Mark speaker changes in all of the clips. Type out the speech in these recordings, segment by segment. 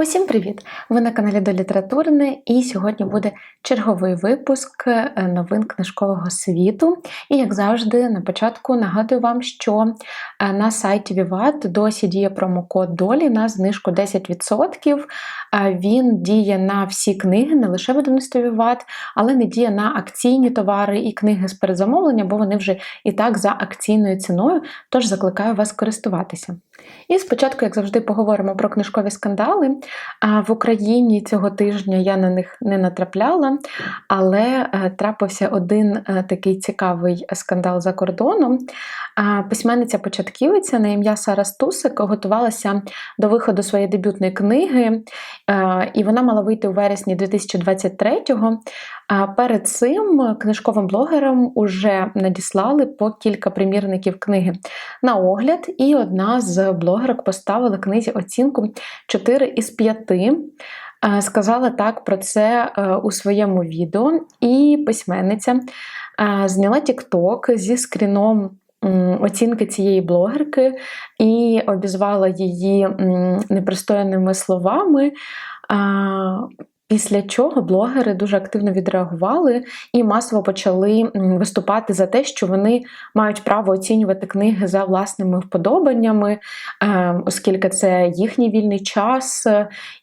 Speaker 1: Усім привіт! Ви на каналі до Літературне, і сьогодні буде черговий випуск е, новин книжкового світу. І, як завжди, на початку нагадую вам, що е, на сайті Vivat досі діє промокод долі на знижку 10%. Е, він діє на всі книги, не лише видавництво Vivat, але не діє на акційні товари і книги з передзамовлення, бо вони вже і так за акційною ціною. Тож закликаю вас користуватися. І спочатку, як завжди, поговоримо про книжкові скандали. В Україні цього тижня я на них не натрапляла, але е, трапився один е, такий цікавий скандал за кордоном. Письменниця-початківиця на ім'я Сара Стусик готувалася до виходу своєї дебютної книги, е, і вона мала вийти у вересні 2023-го. А перед цим книжковим блогерам уже надіслали по кілька примірників книги на огляд, і одна з блогерок поставила книзі оцінку 4 із 5. Сказала так про це е, у своєму відео, і письменниця е, зняла TikTok зі скріном. Оцінки цієї блогерки і обізвала її непристояними словами. Після чого блогери дуже активно відреагували і масово почали виступати за те, що вони мають право оцінювати книги за власними вподобаннями, ем, оскільки це їхній вільний час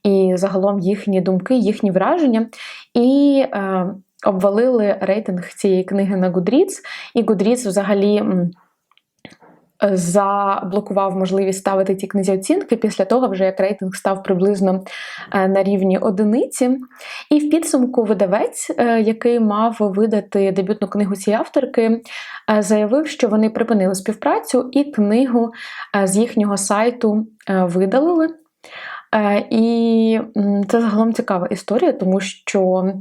Speaker 1: і загалом їхні думки, їхні враження. І ем, обвалили рейтинг цієї книги на Goodreads, і Goodreads взагалі заблокував можливість ставити ті книзі оцінки після того, вже як рейтинг став приблизно е, на рівні одиниці. І в підсумку видавець, е, який мав видати дебютну книгу цієї авторки, е, заявив, що вони припинили співпрацю і книгу з їхнього сайту видалили. І це загалом цікава історія, тому що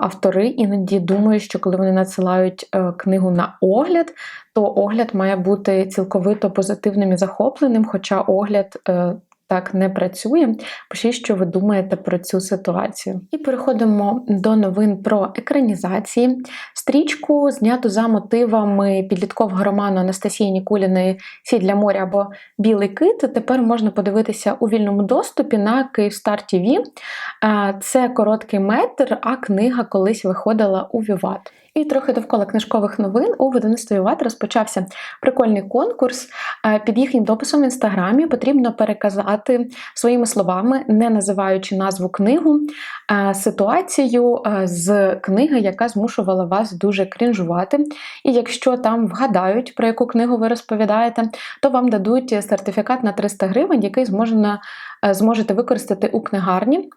Speaker 1: автори іноді думають, що коли вони надсилають книгу на огляд, то огляд має бути цілковито позитивним і захопленим, хоча огляд. Так не працює. Пишіть, що ви думаєте про цю ситуацію. І переходимо до новин про екранізації. Стрічку зняту за мотивами підліткового роману Анастасії Нікуліної Сі для моря або Білий кит. Тепер можна подивитися у вільному доступі на Київстар ТВ. Е, це короткий метр, а книга колись виходила у Віват. І трохи довкола книжкових новин у видавництві ВАТ розпочався прикольний конкурс. Під їхнім дописом в інстаграмі потрібно переказати своїми словами, не називаючи назву книгу, ситуацію з книги, яка змушувала вас дуже крінжувати. І якщо там вгадають, про яку книгу ви розповідаєте, то вам дадуть сертифікат на 300 гривень, який зможна, зможете використати у книгарні.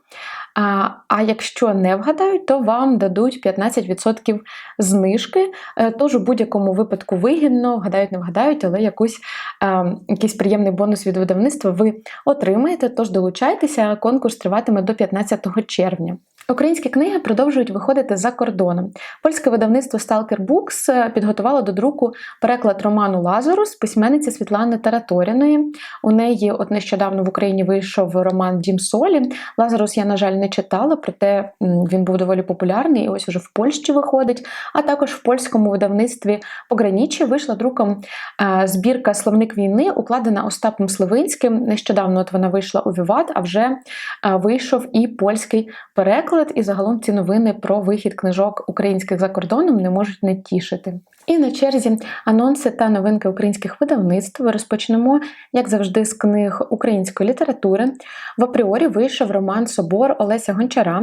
Speaker 1: А а якщо не вгадають, то вам дадуть 15% знижки. Е, тож у будь-якому випадку вигідно, вгадають, не вгадають, але якусь, е, якийсь приємний бонус від видавництва ви отримаєте. Тож долучайтеся, конкурс триватиме до 15 червня. Українські книги продовжують виходити за кордоном. Польське видавництво Stalker Books е, підготувало до друку переклад роману Лазарус письменниці Світлани Тараторіної. У неї от нещодавно в Україні вийшов роман Дім Солі. Лазарус я, на жаль, не читала, проте він був доволі популярний і ось уже в Польщі виходить. А також в польському видавництві Пограніччя вийшла друком е, збірка Словник війни, укладена Остапом Сливинським. Нещодавно от вона вийшла у Віват, а вже е, вийшов і польський переклад переклад, і загалом ці новини про вихід книжок українських за кордоном не можуть не тішити. І на черзі анонси та новинки українських видавництв розпочнемо, як завжди, з книг української літератури. В апріорі вийшов роман Собор Олеся Гончара.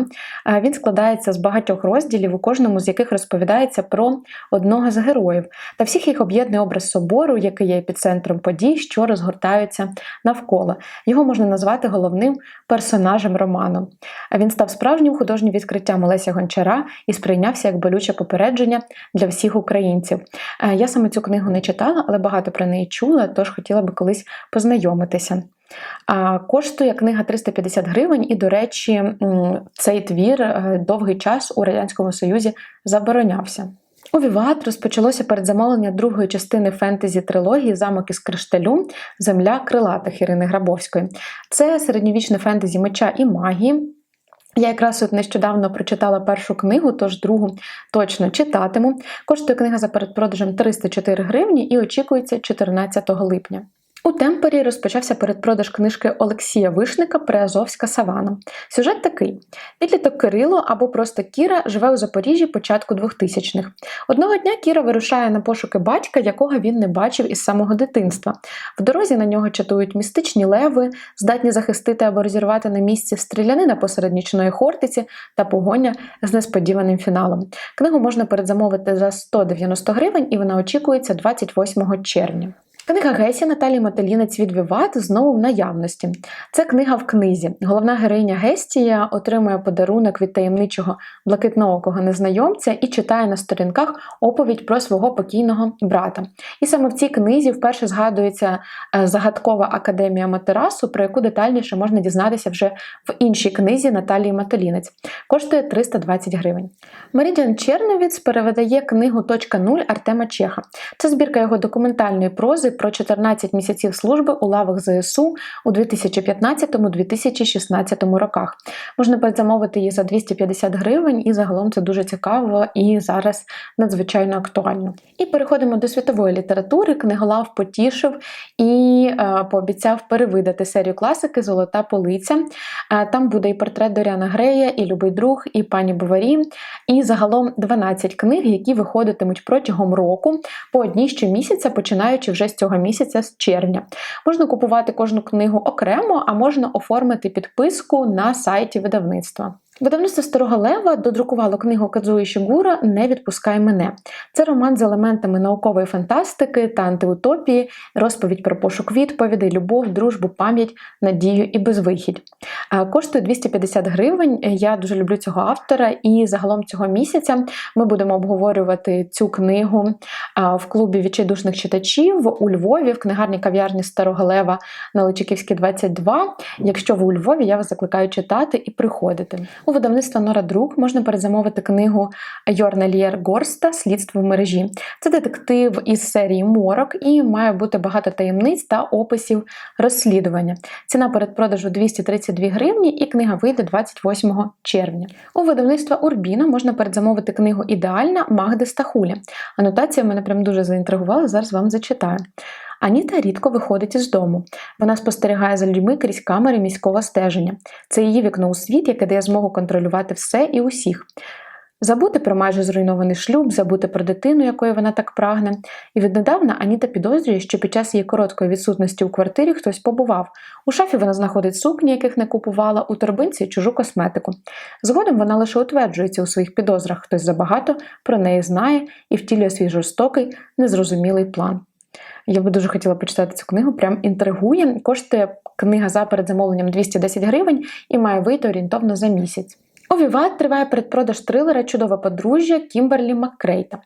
Speaker 1: Він складається з багатьох розділів, у кожному з яких розповідається про одного з героїв, та всіх їх об'єднує образ собору, який є епіцентром подій, що розгортаються навколо. Його можна назвати головним персонажем роману. Він став справжнім художнім відкриттям Олеся Гончара і сприйнявся як болюче попередження для всіх українців українців. Е, я саме цю книгу не читала, але багато про неї чула, тож хотіла би колись познайомитися. Коштує книга 350 гривень, і, до речі, цей твір е, довгий час у Радянському Союзі заборонявся. У Віват розпочалося передзамовлення другої частини фентезі-трилогії Замок із кришталю Земля крилатих Ірини Грабовської. Це середньовічне фентезі меча і магії. Я якраз от нещодавно прочитала першу книгу, тож другу точно читатиму. Коштує книга за передпродажем 304 гривні і очікується 14 липня. У темпері розпочався передпродаж книжки Олексія Вишника Приазовська Савана. Сюжет такий: підліток Кирило або просто Кіра живе у Запоріжжі початку 2000-х. Одного дня Кіра вирушає на пошуки батька, якого він не бачив із самого дитинства. В дорозі на нього чатують містичні леви, здатні захистити або розірвати на місці стрілянина посеред нічної хортиці та погоня з несподіваним фіналом. Книгу можна передзамовити за 190 гривень, і вона очікується 28 червня. Книга Гесі Наталії Мотелінець Віват знову в наявності. Це книга в книзі. Головна героїня Гестія отримує подарунок від таємничого блакитноокого незнайомця і читає на сторінках оповідь про свого покійного брата. І саме в цій книзі вперше згадується е, загадкова академія Матерасу, про яку детальніше можна дізнатися вже в іншій книзі Наталії Матолінець. Коштує 320 гривень. Меридіан Черновіц перевидає книгу «Точка нуль» Артема Чеха. Це збірка його документальної прози про 14 місяців служби у лавах ЗСУ у 2015-2016 роках. Можна передзамовити її за 250 гривень, і загалом це дуже цікаво і зараз надзвичайно актуально. І переходимо до світової літератури. Книголав потішив і е, пообіцяв перевидати серію класики Золота полиця. Е, там буде і портрет Доріана Грея, і Любий друг, і пані Буварі, і загалом 12 книг, які виходитимуть протягом року по одній щомісяця, починаючи вже з цього місяця, з червня. Можна купувати кожну книгу окремо, а можна оформити підписку на сайті видавництва. Видавництво Старого Лева додрукувало книгу Кадзуї Шігура Не відпускай мене. Це роман з елементами наукової фантастики та антиутопії, розповідь про пошук відповідей, любов, дружбу, пам'ять, надію і безвихідь. Коштує 250 гривень. Я дуже люблю цього автора, і загалом цього місяця ми будемо обговорювати цю книгу в клубі відчайдушних читачів у Львові, в книгарні кав'ярні Старого Лева на Личаківській 22. Якщо ви у Львові, я вас закликаю читати і приходити. У видавництва Нора Друк можна передзамовити книгу Йорна Лєр Горста Слідство в мережі. Це детектив із серії Морок і має бути багато таємниць та описів розслідування. Ціна передпродажу 232 гривні, і книга вийде 28 червня. У видавництва Урбіна можна передзамовити книгу Ідеальна Магди Стахуля. Анотація мене прям дуже заінтригувала, зараз вам зачитаю. Аніта рідко виходить із дому. Вона спостерігає за людьми крізь камери міського стеження. Це її вікно у світ, яке дає змогу контролювати все і усіх. Забути про майже зруйнований шлюб, забути про дитину, якої вона так прагне. І віднедавна Аніта підозрює, що під час її короткої відсутності у квартирі хтось побував. У шафі вона знаходить сукні, яких не купувала, у торбинці чужу косметику. Згодом вона лише утверджується у своїх підозрах, хтось забагато про неї знає і втілює свій жорстокий, незрозумілий план. Я би дуже хотіла почитати цю книгу, прям інтригує. Коштує книга за передзамовленням 210 гривень і має вийти орієнтовно за місяць. У Віват триває передпродаж трилера Чудове подружжя Кімберлі Маккрейта.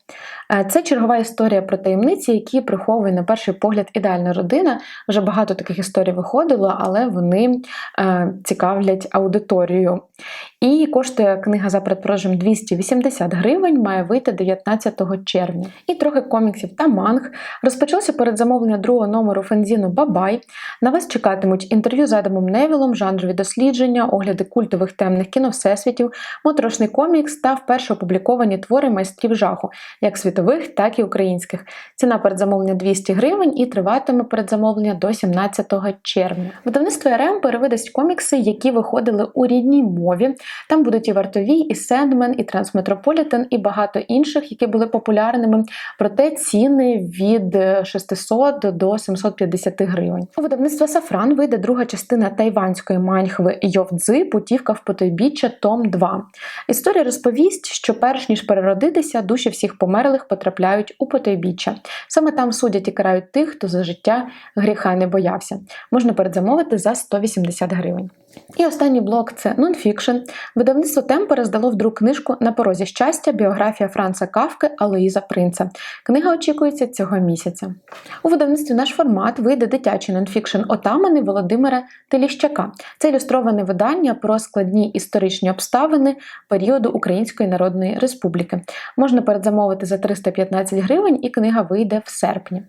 Speaker 1: Е, це чергова історія про таємниці, які приховує на перший погляд ідеальна родина. Вже багато таких історій виходило, але вони е, цікавлять аудиторію. І коштує книга за предпродажем 280 гривень, має вийти 19 червня. І трохи коміксів та манг. Розпочалося передзамовлення другого номеру фензіну Бабай. На вас чекатимуть інтерв'ю з Адамом Невілом, жанрові дослідження, огляди культових темних кіно всесвітів, моторошний комікс та вперше опубліковані твори майстрів жаху, як світових, так і українських. Ціна передзамовлення 200 гривень і триватиме передзамовлення до 17 червня. Видавництво РМ перевидасть комікси, які виходили у рідній мові. Там будуть і вартові, і Сендмен, і Трансметрополітен, і багато інших, які були популярними. Проте ціни від 600 до 750 гривень. У видавництва Сафран вийде друга частина тайванської маньхви Йовдзи Путівка в потойбіччя Том 2. Історія розповість, що перш ніж переродитися, душі всіх померлих потрапляють у потойбіччя. Саме там судять і карають тих, хто за життя гріха не боявся. Можна передзамовити за 180 гривень. І останній блок це нонфікшн. Видавництво Темпера здало в друк книжку На порозі щастя, біографія Франца Кавки Алоїза Принца. Книга очікується цього місяця. У видавництві наш формат вийде дитячий нонфікшн отамани Володимира Теліщака. Це ілюстроване видання про складні історичні обставини періоду Української Народної Республіки. Можна передзамовити за 315 гривень, і книга вийде в серпні.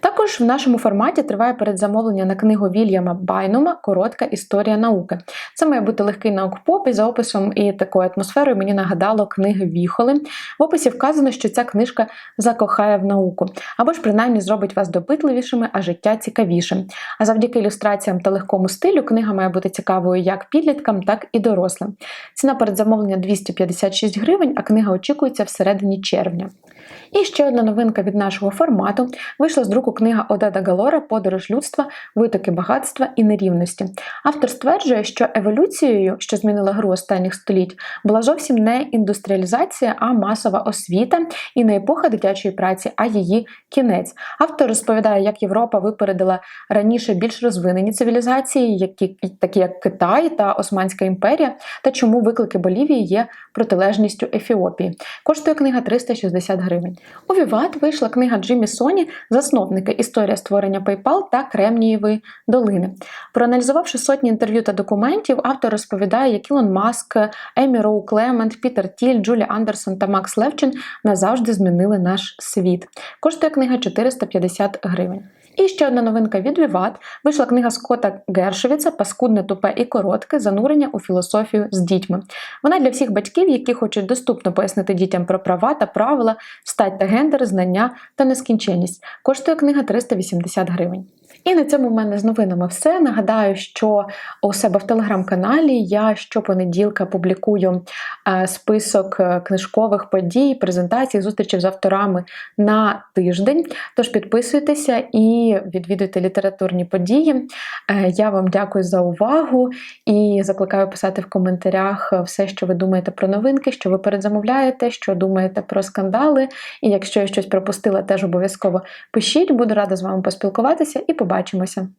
Speaker 1: Також в нашому форматі триває передзамовлення на книгу Вільяма Байнума Коротка історія науки. Це має бути легкий наук-поп, і за описом і такою атмосферою мені нагадало книги Віхоли. В описі вказано, що ця книжка закохає в науку, або ж принаймні зробить вас допитливішими, а життя цікавішим. А завдяки ілюстраціям та легкому стилю книга має бути цікавою як підліткам, так і дорослим. Ціна передзамовлення 256 гривень, а книга очікується всередині червня. І ще одна новинка від нашого формату вийшла з друку книга Одеда Галора Подорож людства, витоки багатства і нерівності. Автор стверджує, що еволюцією, що змінила гру останніх століть, була зовсім не індустріалізація, а масова освіта і не епоха дитячої праці, а її кінець. Автор розповідає, як Європа випередила раніше більш розвинені цивілізації, які такі як Китай та Османська імперія, та чому виклики Болівії є протилежністю Ефіопії. Коштує книга 360 гривень. У Віват вийшла книга Джиммі Соні, засновники Історія створення PayPal та Кремнієвої долини. Проаналізувавши сотні інтерв'ю та документів, автор розповідає, як Ілон Маск, Емі Роу Клемент, Пітер Тіль, Джулі Андерсон та Макс Левчин назавжди змінили наш світ. Коштує книга 450 гривень. І ще одна новинка від Віват вийшла книга Скотта Гершовіца Паскудне тупе і коротке занурення у філософію з дітьми. Вона для всіх батьків, які хочуть доступно пояснити дітям про права та правила, стать та гендер, знання та нескінченність. Коштує книга 380 гривень. І на цьому в мене з новинами все. Нагадаю, що у себе в телеграм-каналі я щопонеділка публікую е, список е, книжкових подій, презентацій, зустрічей з авторами на тиждень. Тож підписуйтеся і відвідуйте літературні події. Е, Я вам дякую за увагу і закликаю писати в коментарях все, що ви думаєте про новинки, що ви передзамовляєте, що думаєте про скандали. І якщо я щось пропустила, теж обов'язково пишіть. Буду рада з вами поспілкуватися і побачимося.